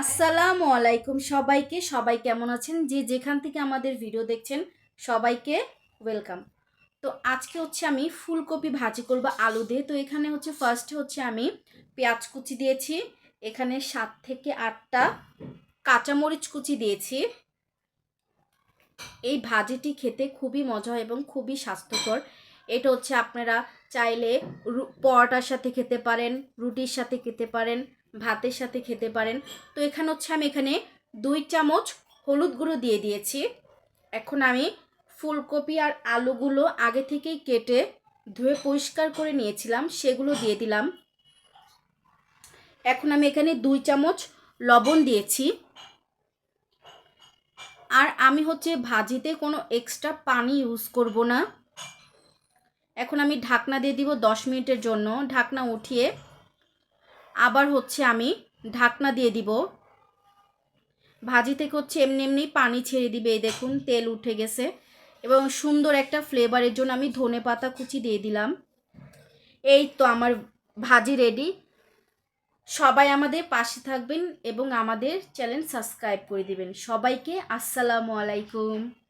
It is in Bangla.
আসসালামু আলাইকুম সবাইকে। সবাই কেমন আছেন? যে যেখান থেকে আমাদের ভিডিও দেখছেন, সবাইকে ওয়েলকাম। তো আজকে হচ্ছে আমি ফুলকপি ভাজি করব আলু দিয়ে। তো এখানে হচ্ছে ফার্স্টে হচ্ছে আমি পেঁয়াজ কুচি দিয়েছি। এখানে সাত থেকে আটটা কাঁচামরিচ কুচি দিয়েছি। এই ভাজিটি খেতে খুবই মজা হয় এবং খুবই স্বাস্থ্যকর। এটা হচ্ছে আপনারা চাইলে পরোটার সাথে খেতে পারেন, রুটির সাথে খেতে পারেন ভাতের সাথে খেতে পারেন। তো এখানে হচ্ছে আমি এখানে দুই চামচ হলুদ গুঁড়ো দিয়ে দিয়েছি। এখন আমি ফুলকপি আর আলুগুলো আগে থেকেই কেটে ধুয়ে পরিষ্কার করে নিয়েছিলাম, সেগুলো দিয়ে দিলাম। এখন আমি এখানে দুই চামচ লবণ দিয়েছি। আর আমি হচ্ছে ভাজিতে কোনো এক্সট্রা পানি ইউজ করব না। এখন আমি ঢাকনা দিয়ে দিব দশ মিনিটের জন্য। ঢাকনা উঠিয়ে আবার হচ্ছে আমি ঢাকনা দিয়ে দিব। ভাজি থেকে হচ্ছে এমনি এমনি পানি ছেড়ে দিবে, এই দেখুন, তেল উঠে গেছে। এবং সুন্দর একটা ফ্লেভারের জন্য আমি ধনে পাতা কুচি দিয়ে দিলাম। এই তো আমার ভাজি রেডি সবাই আমাদের পাশে থাকবেন এবং আমাদের চ্যানেল সাবস্ক্রাইব করে দিবেন। সবাইকে আসসালামু আলাইকুম।